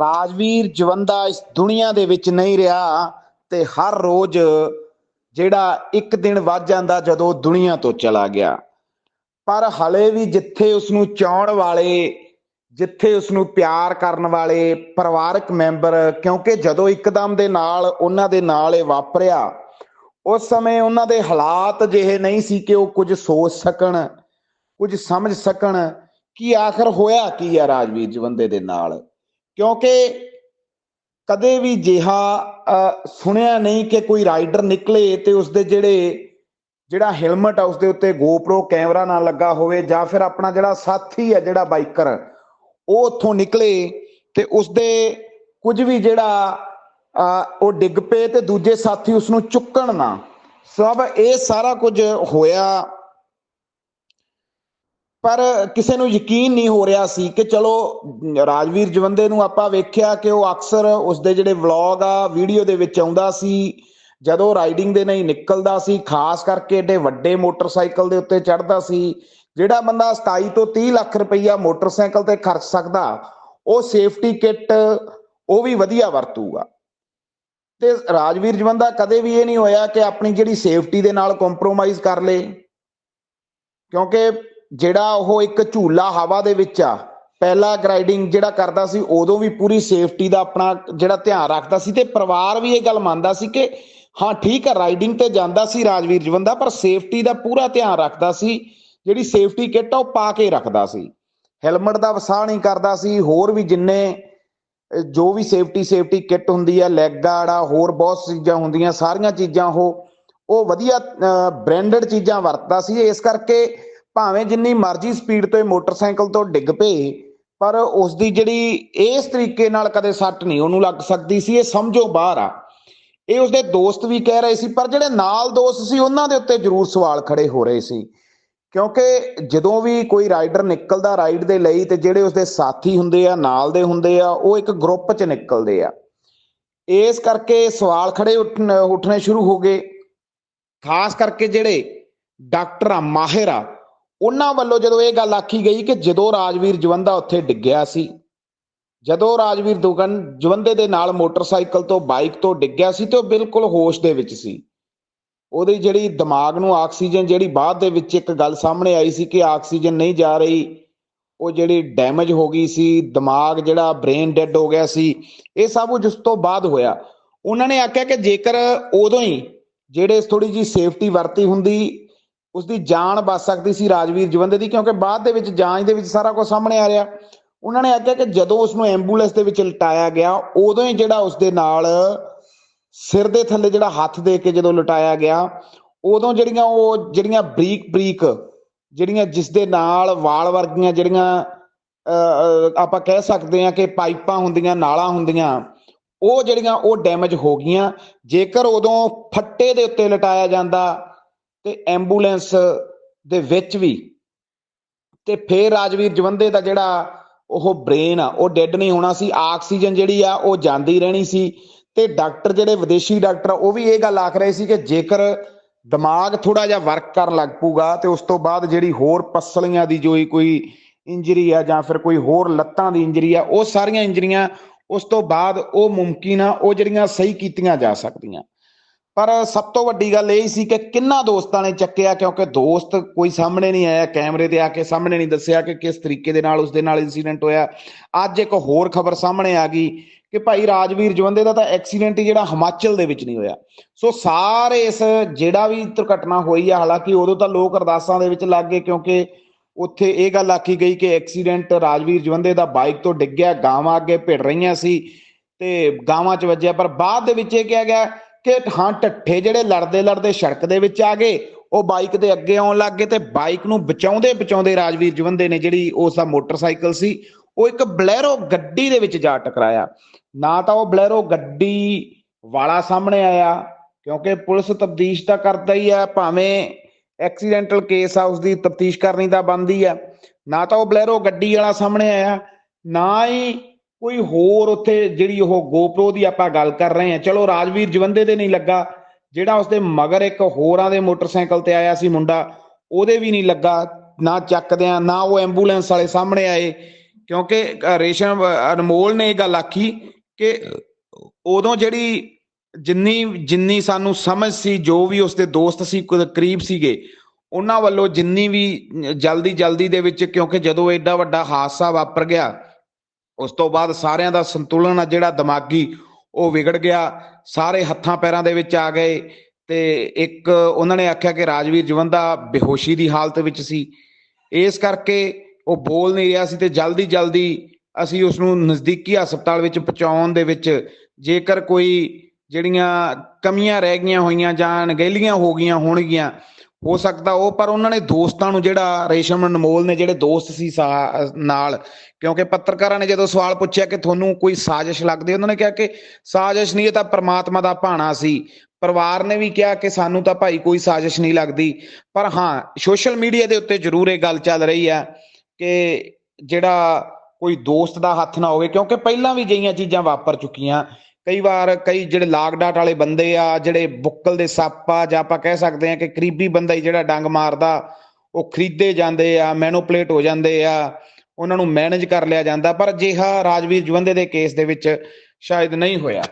ਰਾਜਵੀਰ ਜਵੰਦਾ ਇਸ ਦੁਨੀਆ ਦੇ ਵਿੱਚ ਨਹੀਂ ਰਿਹਾ ਤੇ ਹਰ ਰੋਜ਼ ਜਿਹੜਾ ਇੱਕ ਦਿਨ ਵੱਧ ਜਾਂਦਾ ਜਦੋਂ ਦੁਨੀਆ ਤੋਂ ਚਲਾ ਗਿਆ। ਪਰ ਹਲੇ ਵੀ ਜਿੱਥੇ ਉਸ ਨੂੰ ਚਾਹਣ ਵਾਲੇ, ਜਿੱਥੇ ਉਸ ਨੂੰ ਪਿਆਰ ਕਰਨ ਵਾਲੇ ਪਰਿਵਾਰਕ ਮੈਂਬਰ, ਕਿਉਂਕਿ ਜਦੋਂ ਇੱਕਦਮ ਦੇ ਨਾਲ ਉਹਨਾਂ ਦੇ ਨਾਲ ਇਹ ਵਾਪਰਿਆ, ਉਸ ਸਮੇਂ ਉਹਨਾਂ ਦੇ ਹਾਲਾਤ ਜਿਹੇ ਨਹੀਂ ਸੀ ਕਿ ਉਹ ਕੁਝ ਸੋਚ ਸਕਣ, ਕੁਝ ਸਮਝ ਸਕਣ, ਕਿ ਆਖਰ ਹੋਇਆ ਕੀ ਹੈ ਰਾਜਵੀਰ ਜਵੰਦੇ ਦੇ ਨਾਲ? ਕਿਉਂਕਿ ਕਦੇ ਵੀ ਜਿਹਾ ਸੁਣਿਆ ਨਹੀਂ ਕਿ ਕੋਈ ਰਾਈਡਰ ਨਿਕਲੇ ਤੇ ਉਸਦੇ ਜਿਹੜੇ, ਜਿਹੜਾ ਹੈਲਮਟ ਆ ਉਸਦੇ ਉੱਤੇ GoPro ਕੈਮਰਾ ਨਾ ਲੱਗਾ ਹੋਵੇ ਜਾਂ ਫਿਰ ਆਪਣਾ ਜਿਹੜਾ ਸਾਥੀ ਆ, ਜਿਹੜਾ ਬਾਈਕਰ, ਉਹ ਉੱਥੋਂ ਨਿਕਲੇ ਤੇ ਉਸਦੇ ਕੁਝ ਵੀ ਜਿਹੜਾ ਉਹ ਡਿੱਗ ਪਏ ਤੇ ਦੂਜੇ ਸਾਥੀ ਉਸ ਨੂੰ ਚੁੱਕਣ ਨਾ। ਸਭ ਇਹ ਸਾਰਾ ਕੁਝ ਹੋਇਆ ਪਰ ਕਿਸੇ ਨੂੰ ਯਕੀਨ ਨਹੀਂ ਹੋ ਰਿਹਾ ਸੀ ਕਿ ਚਲੋ, ਰਾਜਵੀਰ ਜਵੰਦੇ ਨੂੰ ਆਪਾਂ ਵੇਖਿਆ ਕਿ ਉਹ ਅਕਸਰ ਉਸਦੇ ਜਿਹੜੇ ਵਲੌਗ ਆ, ਵੀਡੀਓ ਦੇ ਵਿੱਚ ਆਉਂਦਾ ਸੀ, ਜਦੋਂ ਰਾਈਡਿੰਗ ਦੇ ਨਹੀਂ ਨਿਕਲਦਾ ਸੀ, ਖਾਸ ਕਰਕੇ ਏਡੇ ਵੱਡੇ ਮੋਟਰਸਾਈਕਲ ਦੇ ਉੱਤੇ ਚੜਦਾ ਸੀ, ਜਿਹੜਾ ਬੰਦਾ 27 ਤੋਂ 30 ਲੱਖ ਰੁਪਈਆ ਮੋਟਰਸਾਈਕਲ ਤੇ ਖਰਚ ਸਕਦਾ, ਉਹ ਸੇਫਟੀ ਕਿੱਟ ਉਹ ਵੀ ਵਧੀਆ ਵਰਤੂਗਾ। ਤੇ ਰਾਜਵੀਰ ਜਵੰਦਾ ਕਦੇ ਵੀ ਇਹ ਨਹੀਂ ਹੋਇਆ ਕਿ ਆਪਣੀ ਜਿਹੜੀ ਸੇਫਟੀ ਦੇ ਨਾਲ ਕੰਪਰੋਮਾਈਜ਼ ਕਰ ਲੇ, ਕਿਉਂਕਿ ਜਿਹੜਾ ਉਹ ਇੱਕ ਝੂਲਾ ਹਵਾ ਦੇ ਵਿੱਚ ਆ, ਪਹਿਲਾ ਗਰਾਈਡਿੰਗ ਜਿਹੜਾ ਕਰਦਾ ਸੀ, ਉਦੋਂ ਵੀ ਪੂਰੀ ਸੇਫਟੀ ਦਾ ਆਪਣਾ ਜਿਹੜਾ ਧਿਆਨ ਰੱਖਦਾ ਸੀ ਤੇ ਪਰਿਵਾਰ ਵੀ ਇਹ ਗੱਲ ਮੰਨਦਾ ਸੀ ਕਿ ਹਾਂ, ਠੀਕ ਆ ਰਾਈਡਿੰਗ ਤੇ ਜਾਂਦਾ ਸੀ ਰਾਜਵੀਰ ਜਵੰਦਾ ਪਰ ਸੇਫਟੀ ਦਾ ਪੂਰਾ ਧਿਆਨ ਰੱਖਦਾ ਸੀ, ਜਿਹੜੀ ਸੇਫਟੀ ਕਿੱਟ ਆ ਉਹ ਪਾ ਕੇ ਰੱਖਦਾ ਸੀ। ਹੈਲਮਟ ਦਾ ਵਸਾਹ ਨਹੀਂ ਕਰਦਾ ਸੀ, ਹੋਰ ਵੀ ਜਿੰਨੇ ਜੋ ਵੀ ਸੇਫਟੀ ਸੇਫਟੀ ਕਿੱਟ ਹੁੰਦੀ ਆ ਲੈਗ ਗਾਰਡ ਆ, ਹੋਰ ਬਹੁਤ ਚੀਜ਼ਾਂ ਹੁੰਦੀਆਂ, ਸਾਰੀਆਂ ਚੀਜ਼ਾਂ ਉਹ ਉਹ ਵਧੀਆ ਬ੍ਰਾਂਡਡ ਚੀਜ਼ਾਂ ਵਰਤਦਾ ਸੀ, ਇਸ ਕਰਕੇ ਭਾਵੇਂ ਜਿੰਨੀ ਮਰਜ਼ੀ ਸਪੀਡ ਤੋਂ ਇਹ ਮੋਟਰਸਾਈਕਲ ਤੋਂ ਡਿੱਗ ਪਏ, ਪਰ ਉਸ ਦੀ ਜਿਹੜੀ ਇਸ ਤਰੀਕੇ ਨਾਲ ਕਦੇ ਸੱਟ ਨਹੀਂ, ਉਹਨੂੰ ਲੱਗ ਸਕਦੀ ਸੀ, ਇਹ ਸਮਝੋ ਬਾਹਰ ਆ। ਇਹ ਉਸਦੇ ਦੋਸਤ ਵੀ ਕਹਿ ਰਹੇ ਸੀ, ਪਰ ਜਿਹੜੇ ਨਾਲ ਦੋਸਤ ਸੀ, ਉਹਨਾਂ ਦੇ ਉੱਤੇ ਜ਼ਰੂਰ ਸਵਾਲ ਖੜੇ ਹੋ ਰਹੇ ਸੀ। ਕਿਉਂਕਿ ਜਦੋਂ ਵੀ ਕੋਈ ਰਾਈਡਰ ਨਿਕਲਦਾ ਰਾਈਡ ਦੇ ਲਈ, ਤੇ ਜਿਹੜੇ ਉਸਦੇ ਸਾਥੀ ਹੁੰਦੇ ਆ, ਨਾਲ ਦੇ ਹੁੰਦੇ ਆ, ਉਹ ਇੱਕ ਗਰੁੱਪ 'ਚ ਨਿਕਲਦੇ ਆ। ਇਸ ਕਰਕੇ ਸਵਾਲ ਖੜੇ ਉੱਠਣ ਉੱਠਣੇ ਸ਼ੁਰੂ ਹੋ ਗਏ। ਖਾਸ ਕਰਕੇ ਜਿਹੜੇ ਡਾਕਟਰ ਆ, ਮਾਹਿਰ ਆ ਉਹਨਾਂ ਵੱਲੋਂ ਜਦੋਂ ਇਹ ਗੱਲ ਆਖੀ ਗਈ ਕਿ ਜਦੋਂ ਰਾਜਵੀਰ ਜਵੰਦਾ ਉੱਥੇ ਡਿੱਗਿਆ ਸੀ, ਜਦੋਂ ਰਾਜਵੀਰ ਦੁਗਨ ਜਵੰਦੇ ਦੇ ਨਾਲ ਮੋਟਰਸਾਈਕਲ ਤੋਂ ਬਾਈਕ ਤੋਂ ਡਿੱਗਿਆ ਸੀ ਤੇ ਉਹ ਬਿਲਕੁਲ ਹੋਸ਼ ਦੇ ਵਿੱਚ ਸੀ। ਉਹਦੀ ਜਿਹੜੀ ਦਿਮਾਗ ਨੂੰ ਆਕਸੀਜਨ ਜਿਹੜੀ ਬਾਅਦ ਦੇ ਵਿੱਚ ਇੱਕ ਗੱਲ ਸਾਹਮਣੇ ਆਈ ਸੀ ਕਿ ਆਕਸੀਜਨ ਨਹੀਂ ਜਾ ਰਹੀ, ਉਹ ਜਿਹੜੀ ਡੈਮੇਜ ਹੋ ਗਈ ਸੀ, ਦਿਮਾਗ ਜਿਹੜਾ ਬ੍ਰੇਨ ਡੈਡ ਹੋ ਗਿਆ ਸੀ, ਇਹ ਸਭ ਕੁਝ ਉਸ ਤੋਂ ਬਾਅਦ ਹੋਇਆ। ਉਹਨਾਂ ਨੇ ਆਖਿਆ ਕਿ ਜੇਕਰ ਉਦੋਂ ਹੀ ਜਿਹੜੇ ਥੋੜੀ ਜੀ ਸੇਫਟੀ ਵਰਤੀ ਹੁੰਦੀ ਉਸ ਦੀ ਜਾਨ ਬਚ ਸਕਦੀ ਸੀ ਰਾਜਵੀਰ ਜਵੰਦੇ ਦੀ ਕਿਉਂਕਿ ਬਾਅਦ ਦੇ ਵਿੱਚ ਜਾਂਚ ਦੇ ਵਿੱਚ ਸਾਰਾ ਕੁਝ ਸਾਹਮਣੇ ਆ ਰਿਹਾ। ਉਹਨਾਂ ਨੇ ਆਖਿਆ ਕਿ ਜਦੋਂ ਉਸ ਨੂੰ ਐਂਬੂਲੈਂਸ ਦੇ ਵਿੱਚ ਲਟਾਇਆ ਗਿਆ ਉਦੋਂ ਹੀ ਜਿਹੜਾ ਉਸ ਦੇ ਨਾਲ ਸਿਰ ਦੇ ਥੱਲੇ ਜਿਹੜਾ ਹੱਥ ਦੇ ਕੇ ਜਦੋਂ ਲਟਾਇਆ ਗਿਆ ਉਦੋਂ ਜਿਹੜੀਆਂ ਉਹ ਜਿਹੜੀਆਂ ਬਰੀਕ ਬਰੀਕ ਜਿਹੜੀਆਂ ਜਿਸ ਦੇ ਨਾਲ ਵਾਲ ਵਰਗੀਆਂ ਜਿਹੜੀਆਂ ਅਹ, ਆਪਾਂ ਕਹਿ ਸਕਦੇ ਹਾਂ ਕਿ ਪਾਈਪਾਂ ਹੁੰਦੀਆਂ ਨਾਲਾਂ ਹੁੰਦੀਆਂ ਉਹ ਜਿਹੜੀਆਂ ਉਹ ਡੈਮੇਜ ਹੋ ਗਈਆਂ। ਜੇਕਰ ਉਦੋਂ ਫੱਟੇ ਦੇ ਉੱਤੇ ਲਟਾਇਆ ਜਾਂਦਾ ਤੇ ਐਂਬੂਲੈਂਸ ਦੇ ਵਿੱਚ ਵੀ। ਤੇ ਫੇਰ ਰਾਜਵੀਰ ਜਵੰਦੇ ਦਾ ਜਿਹੜਾ ਉਹ ਬ੍ਰੇਨ ਆ ਉਹ ਡੈੱਡ ਨਹੀਂ ਹੋਣਾ ਸੀ। ਆਕਸੀਜਨ ਜਿਹੜੀ ਆ ਉਹ ਜਾਂਦੀ ਰਹਿਣੀ ਸੀ। ਤੇ ਡਾਕਟਰ ਜਿਹੜੇ ਵਿਦੇਸ਼ੀ ਡਾਕਟਰ ਆ, ਉਹ ਵੀ ਇਹ ਗੱਲ ਆਖ ਰਹੇ ਸੀ ਕਿ ਜੇਕਰ ਦਿਮਾਗ ਥੋੜਾ ਜਿਹਾ ਵਰਕ ਕਰਨ ਲੱਗ ਪੂਗਾ ਤੇ ਉਸ ਤੋਂ ਬਾਅਦ ਜਿਹੜੀ ਹੋਰ ਪਸਲੀਆਂ ਦੀ ਜੋ ਕੋਈ ਇੰਜਰੀ ਆ ਜਾਂ ਫਿਰ ਕੋਈ ਹੋਰ ਲੱਤਾਂ ਦੀ ਇੰਜਰੀ ਆ ਉਹ ਸਾਰੀਆਂ ਇੰਜਰੀਆਂ ਉਸ ਤੋਂ ਬਾਅਦ ਉਹ ਮੁਮਕਿਨ ਆ ਉਹ ਜਿਹੜੀਆਂ ਸਹੀ ਕੀਤੀਆਂ ਜਾ ਸਕਦੀਆਂ। ਪਰ ਸਭ ਤੋਂ ਵੱਡੀ ਗੱਲ ਇਹ ਸੀ ਕਿ ਕਿੰਨਾ ਦੋਸਤਾਂ ਨੇ ਚੱਕਿਆ, ਕਿਉਂਕਿ ਦੋਸਤ ਕੋਈ ਸਾਹਮਣੇ ਨਹੀਂ ਆਇਆ, ਕੈਮਰੇ ਤੇ ਆ ਕੇ ਸਾਹਮਣੇ ਨਹੀਂ ਦੱਸਿਆ ਕਿ ਕਿਸ ਤਰੀਕੇ ਦੇ ਨਾਲ ਉਸ ਦੇ ਨਾਲ ਇਨਸੀਡੈਂਟ ਹੋਇਆ। ਅੱਜ ਇੱਕ ਹੋਰ ਖਬਰ ਸਾਹਮਣੇ ਆ ਗਈ ਕਿ ਭਾਈ ਰਾਜਵੀਰ ਜਵੰਦੇ ਦਾ ਤਾਂ ਐਕਸੀਡੈਂਟ ਹੀ ਜਿਹੜਾ ਹਿਮਾਚਲ ਦੇ ਵਿੱਚ ਨਹੀਂ ਹੋਇਆ। ਸੋ ਸਾਰੇ ਇਸ ਜਿਹੜਾ ਵੀ ਦੁਰਘਟਨਾ ਹੋਈ ਆ, ਹਾਲਾਂਕਿ ਉਦੋਂ ਤਾਂ ਲੋਕ ਅਰਦਾਸਾਂ ਦੇ ਵਿੱਚ ਲੱਗ ਗਏ, ਕਿਉਂਕਿ ਉੱਥੇ ਇਹ ਗੱਲ ਆਖੀ ਗਈ ਕਿ ਐਕਸੀਡੈਂਟ ਰਾਜਵੀਰ ਜਵੰਦੇ ਦਾ ਬਾਈਕ ਤੋਂ ਡਿੱਗਿਆ ਗਾਵਾਂ ਅੱਗੇ ਭਿੜ ਰਹੀਆਂ ਸੀ ਤੇ ਗਾਵਾਂ 'ਚ ਵੱਜਿਆ। ਪਰ ਬਾਅਦ ਦੇ ਵਿੱਚ ਇਹ ਕਿਹਾ ਗਿਆ ਕਿ ਹਾਂ ਢੱਠੇ ਜਿਹੜੇ ਲੜਦੇ ਲੜਦੇ ਸੜਕ ਦੇ ਵਿੱਚ ਆ ਗਏ, ਉਹ ਬਾਈਕ ਦੇ ਅੱਗੇ ਆਉਣ ਲੱਗ ਗਏ ਤੇ ਬਾਈਕ ਨੂੰ ਬਚਾਉਂਦੇ ਬਚਾਉਂਦੇ ਰਾਜਵੀਰ ਜਵੰਦੇ ਨੇ ਜਿਹੜੀ ਉਸ ਦਾ ਮੋਟਰਸਾਈਕਲ ਸੀ, ਉਹ ਇੱਕ ਬਲੈਰੋ ਗੱਡੀ ਦੇ ਵਿੱਚ ਜਾ ਟਕਰਾਇਆ। ਨਾ ਤਾਂ ਉਹ ਬਲੈਰੋ ਗੱਡੀ ਵਾਲਾ ਸਾਹਮਣੇ ਆਇਆ, ਕਿਉਂਕਿ ਪੁਲਿਸ ਤਬਦੀਸ਼ ਤਾਂ ਕਰਦਾ ਹੀ ਆ ਭਾਵੇਂ ਐਕਸੀਡੈਂਟਲ ਕੇਸ ਆ ਉਸ ਦੀ ਤਫਤੀਸ਼ ਕਰਨੀ ਤਾਂ ਬੰਦੀ ਆ ਨਾ ਤਾਂ ਉਹ ਬਲੈਰੋ ਗੱਡੀ ਵਾਲਾ ਸਾਹਮਣੇ ਆਇਆ, ਨਾ ਹੀ ਕੋਈ ਹੋਰ ਉੱਥੇ ਜਿਹੜੀ ਉਹ GoPro ਦੀ ਆਪਾਂ ਗੱਲ ਕਰ ਰਹੇ ਹਾਂ। ਚਲੋ, ਰਾਜਵੀਰ ਜਵੰਦੇ ਦੇ ਨਹੀਂ ਲੱਗਾ। ਜਿਹੜਾ ਉਸਦੇ ਮਗਰ ਇੱਕ ਹੋਰਾਂ ਦੇ ਮੋਟਰਸਾਈਕਲ ਤੇ ਆਇਆ ਸੀ ਮੁੰਡਾ, ਉਹਦੇ ਵੀ ਨਹੀਂ ਲੱਗਾ। ਨਾ ਚੱਕਦਿਆਂ, ਨਾ ਉਹ ਐਂਬੂਲੈਂਸ ਵਾਲੇ ਸਾਹਮਣੇ ਆਏ। ਕਿਉਂਕਿ ਰੇਸ਼ਮ ਅਨਮੋਲ ਨੇ ਇਹ ਗੱਲ ਆਖੀ ਕਿ ਉਦੋਂ ਜਿਹੜੀ ਜਿੰਨੀ ਜਿੰਨੀ ਸਾਨੂੰ ਸਮਝ ਸੀ, ਜੋ ਵੀ ਉਸਦੇ ਦੋਸਤ ਸੀ ਕਰੀਬ ਸੀਗੇ, ਉਹਨਾਂ ਵੱਲੋਂ ਜਿੰਨੀ ਵੀ ਜਲਦੀ ਜਲਦੀ ਦੇ ਵਿੱਚ, ਕਿਉਂਕਿ ਜਦੋਂ ਐਡਾ ਵੱਡਾ ਹਾਦਸਾ ਵਾਪਰ ਗਿਆ ਉਸ ਤੋਂ ਬਾਅਦ ਸਾਰਿਆਂ ਦਾ ਸੰਤੁਲਨ ਆ, ਜਿਹੜਾ ਦਿਮਾਗੀ, ਉਹ ਵਿਗੜ ਗਿਆ। ਸਾਰੇ ਹੱਥਾਂ ਪੈਰਾਂ ਦੇ ਵਿੱਚ ਆ ਗਏ ਤੇ ਇੱਕ ਉਹਨਾਂ ਨੇ ਆਖਿਆ ਕਿ ਰਾਜਵੀਰ ਜਵੰਦਾ ਬੇਹੋਸ਼ੀ ਦੀ ਹਾਲਤ ਵਿੱਚ ਸੀ। ਇਸ ਕਰਕੇ ਉਹ ਬੋਲ ਨਹੀਂ ਰਿਹਾ ਸੀ ਤੇ ਜਲਦੀ ਜਲਦੀ ਅਸੀਂ ਉਸ ਨੂੰ ਨਜ਼ਦੀਕੀ ਹਸਪਤਾਲ ਵਿੱਚ ਪਹੁੰਚਾਉਣ ਦੇ ਵਿੱਚ ਜੇਕਰ ਕੋਈ ਜਿਹੜੀਆਂ ਕਮੀਆਂ ਰਹਿ ਗਈਆਂ ਹੋਈਆਂ ਜਾਂ ਅਣਗਹਿਲੀਆਂ ਹੋ ਗਈਆਂ ਹੋਣਗੀਆਂ ਹੋ ਸਕਦਾ ਉਹ, ਪਰ ਉਹਨਾਂ ਨੇ ਦੋਸਤਾਂ ਨੂੰ ਜਿਹੜਾ ਰੇਸ਼ਮ ਅਨਮੋਲ ਨੇ ਜਿਹੜੇ ਦੋਸਤ ਸੀ ਨਾਲ, ਕਿਉਂਕਿ ਪੱਤਰਕਾਰਾਂ ਨੇ ਜਦੋਂ ਸਵਾਲ ਪੁੱਛਿਆ ਕਿ ਤੁਹਾਨੂੰ ਕੋਈ ਸਾਜ਼ਿਸ਼ ਲੱਗਦੀ, ਉਹਨਾਂ ਨੇ ਕਿਹਾ ਕਿ ਸਾਜ਼ਿਸ਼ ਨਹੀਂ, ਇਹ ਤਾਂ ਪ੍ਰਮਾਤਮਾ ਦਾ ਭਾਣਾ ਸੀ। ਪਰਿਵਾਰ ਨੇ ਵੀ ਕਿਹਾ ਕਿ ਸਾਨੂੰ ਤਾਂ ਭਾਈ ਕੋਈ ਸਾਜ਼ਿਸ਼ ਨਹੀਂ ਲੱਗਦੀ। ਪਰ ਹਾਂ, ਸੋਸ਼ਲ ਮੀਡੀਆ ਦੇ ਉੱਤੇ ਜ਼ਰੂਰ ਇਹ ਗੱਲ ਚੱਲ ਰਹੀ ਹੈ ਕਿ ਜਿਹੜਾ ਕੋਈ ਦੋਸਤ ਦਾ ਹੱਥ ਨਾ ਹੋਵੇ, ਕਿਉਂਕਿ ਪਹਿਲਾਂ ਵੀ ਜਿਹੀਆਂ ਚੀਜ਼ਾਂ ਵਾਪਰ ਚੁੱਕੀਆਂ। ਕਈ ਵਾਰ ਕਈ ਜਿਹੜੇ ਲਾਗ ਡਾਟ ਵਾਲੇ ਬੰਦੇ ਆ, ਜਿਹੜੇ ਬੁੱਕਲ ਦੇ ਸੱਪ ਆ, ਜਾਂ ਆਪਾਂ ਕਹਿ ਸਕਦੇ ਆ ਕਿ ਕਰੀਬੀ ਬੰਦਾ ਹੀ ਜਿਹੜਾ ਡੰਗ ਮਾਰਦਾ, ਉਹ ਖਰੀਦੇ ਜਾਂਦੇ ਆ, ਮੈਨੂਪਲੇਟ ਹੋ ਜਾਂਦੇ ਆ, ਉਹਨਾਂ ਨੂੰ ਮੈਨੇਜ ਕਰ ਲਿਆ ਜਾਂਦਾ, ਪਰ ਅਜਿਹਾ ਰਾਜਵੀਰ ਜਵੰਦੇ ਦੇ ਕੇਸ ਦੇ ਵਿੱਚ ਸ਼ਾਇਦ ਨਹੀਂ ਹੋਇਆ।